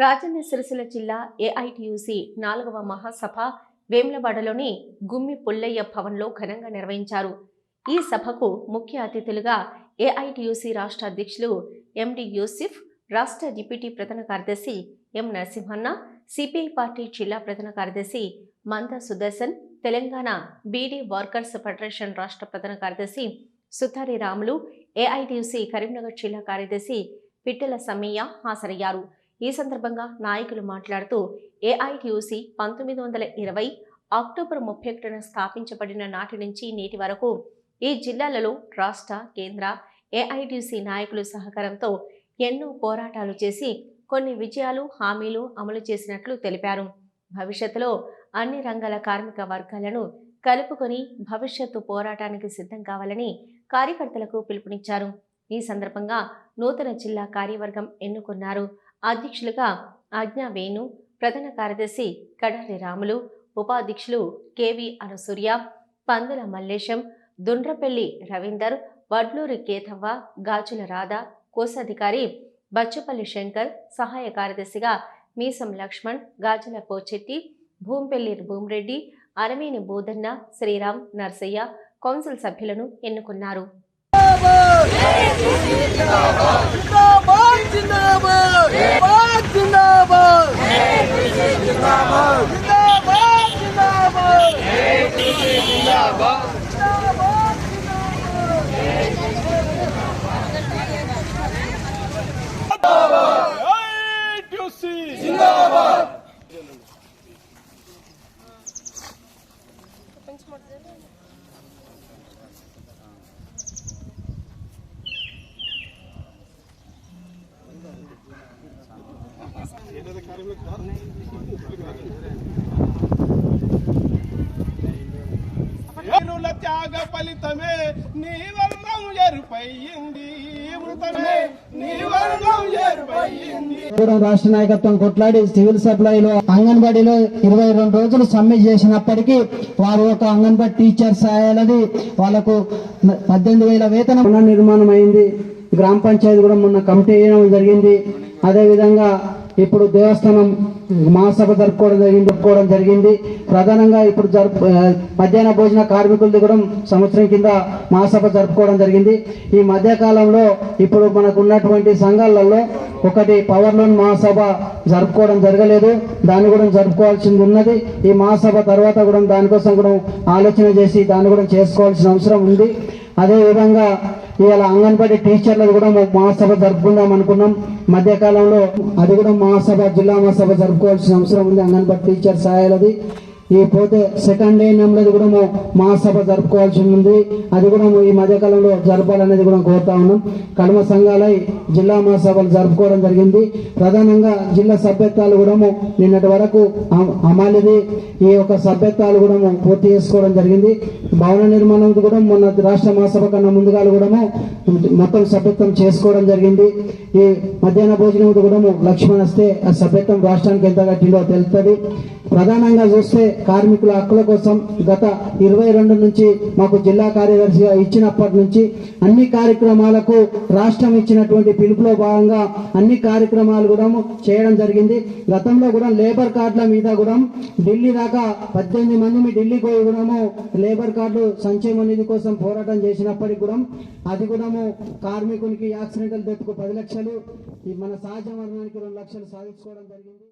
రాజన్న సిరిసిల్ల జిల్లా ఏఐటియుసి నాలుగవ మహాసభ వేములవాడలోని గుమ్మి పుల్లయ్య భవన్లో ఘనంగా నిర్వహించారు. ఈ సభకు ముఖ్య అతిథులుగా ఏఐటియుసి రాష్ట్ర అధ్యక్షులు ఎండి యూసిఫ్ రాష్ట్ర డిప్యూటీ ప్రధాన కార్యదర్శి ఎం నరసింహన్న సిపిఐ పార్టీ జిల్లా ప్రధాన కార్యదర్శి మంద సుదర్శన్ తెలంగాణ బీడీ వర్కర్స్ ఫెడరేషన్ రాష్ట్ర ప్రధాన కార్యదర్శి సుతారి రాములు ఏఐటియుసి కరీంనగర్ జిల్లా కార్యదర్శి పిట్టెల సమీయ హాజరయ్యారు. ఈ సందర్భంగా నాయకులు మాట్లాడుతూ ఏఐటియుసి పంతొమ్మిది వందల ఇరవై అక్టోబర్ ముప్పై ఒకటిన స్థాపించబడిన నాటి నుంచి నేటి వరకు ఈ జిల్లాలలో రాష్ట్ర కేంద్ర ఏఐటియుసి నాయకులు సహకారంతో ఎన్నో పోరాటాలు చేసి కొన్ని విజయాలు హామీలు అమలు చేసినట్లు తెలిపారు. భవిష్యత్తులో అన్ని రంగాల కార్మిక వర్గాలను కలుపుకొని భవిష్యత్తు పోరాటానికి సిద్ధం కావాలని కార్యకర్తలకు పిలుపునిచ్చారు. ఈ సందర్భంగా నూతన జిల్లా కార్యవర్గం ఎన్నుకున్నారు. అధ్యక్షులుగా ఆజ్ఞా వేణు ప్రధాన కార్యదర్శి కడారి రాములు ఉపాధ్యక్షులు కేవి అనసూర్య పందుల మల్లేశం దుండ్రపల్లి రవీందర్ వడ్లూరి కేతవ్వ గాజుల రాధ కోశాధికారి బచ్చుపల్లి శంకర్ సహాయ కార్యదర్శిగా మీసం లక్ష్మణ్ గాజుల పోచెట్టి భూంపెల్లి భూమిరెడ్డి అరవేణి బోధన్న శ్రీరామ్ నర్సయ్య కౌన్సిల్ సభ్యులను ఎన్నుకున్నారు. Thanks for వీరుల త్యాగ ఫలితమే నీ వర్ణం ఎరుపయ్యింది రాష్ట్ర నాయకత్వం కొట్లాడి సివిల్ సప్లైలో అంగన్వాడీలో ఇరవై రెండు రోజులు సమ్మె చేసినప్పటికీ వారు ఒక అంగన్వాడీ టీచర్స్ సాయాలని వాళ్ళకు పద్దెనిమిది వేల వేతనం పునః నిర్మాణం అయింది గ్రామ పంచాయతీ కూడా మొన్న కమిటీ వేయడం జరిగింది. అదేవిధంగా ఇప్పుడు దేవస్థానం మహాసభ జరుపుకోవడం జరిగింది జరుపుకోవడం జరిగింది. ప్రధానంగా ఇప్పుడు జరుపు మధ్యాహ్న భోజన కార్మికులది కూడా సంవత్సరం కింద మహాసభ జరుపుకోవడం జరిగింది. ఈ మధ్యకాలంలో ఇప్పుడు మనకు ఉన్నటువంటి సంఘాలలో ఒకటి పవర్ లోన్ మహాసభ జరుపుకోవడం జరగలేదు. దాన్ని కూడా జరుపుకోవాల్సింది ఉన్నది. ఈ మహాసభ తర్వాత కూడా దానికోసం కూడా ఆలోచన చేసి దాన్ని కూడా చేసుకోవాల్సిన అవసరం ఉంది. అదేవిధంగా ఇవాళ అంగన్వాడీ టీచర్లు కూడా మహాసభ జరుపుకుందాం అనుకున్నాం. మధ్యకాలంలో అది కూడా మహాసభ జిల్లా మహాసభ జరుపుకోవాల్సిన అవసరం ఉంది అంగన్వాడీ టీచర్ సహాయాలది. ఈ పోతే సెకండ్ ఏఎన్ఎంలది కూడా మేము మహాసభ జరుపుకోవాల్సి ఉంది. అది కూడా ఈ మధ్యకాలంలో జరపాలనేది కూడా కోరుతా ఉన్నాం. కడమ సంఘాలై జిల్లా మహాసభలు జరుపుకోవడం జరిగింది. ప్రధానంగా జిల్లా సభ్యత్వాలు కూడా నిన్నటి వరకు అమ- ఈ యొక్క సభ్యత్వాలు కూడా పూర్తి చేసుకోవడం జరిగింది. భవన నిర్మాణం కూడా మొన్న రాష్ట్ర మహాసభ కన్నా ముందుగా కూడా మొత్తం సభ్యత్వం చేసుకోవడం జరిగింది. ఈ మధ్యాహ్న భోజనం కూడా లక్ష్మణ్ వస్తే ఆ సభ్యత్వం రాష్ట్రానికి ఎంత కట్టిందో తెలుస్తుంది. ప్రధానంగా చూస్తే కార్మికుల హక్కుల కోసం గత ఇరవై రెండు నుంచి మాకు జిల్లా కార్యదర్శిగా ఇచ్చినప్పటి నుంచి అన్ని కార్యక్రమాలకు రాష్ట్రం ఇచ్చినటువంటి పిలుపులో భాగంగా అన్ని కార్యక్రమాలు కూడా చేయడం జరిగింది. గతంలో కూడా లేబర్ కార్డుల మీద కూడా ఢిల్లీ దాకా పద్దెనిమిది మంది మీ ఢిల్లీకి పోయి కూడా లేబర్ కార్డు సంక్షేమ నిధి కోసం పోరాటం చేసినప్పటికి కూడా అది కూడా కార్మికునికి యాక్సిడెంటల్ డెత్కు పది లక్షలు మన సహజ మరణానికి రెండు లక్షలు సాధించుకోవడం జరిగింది.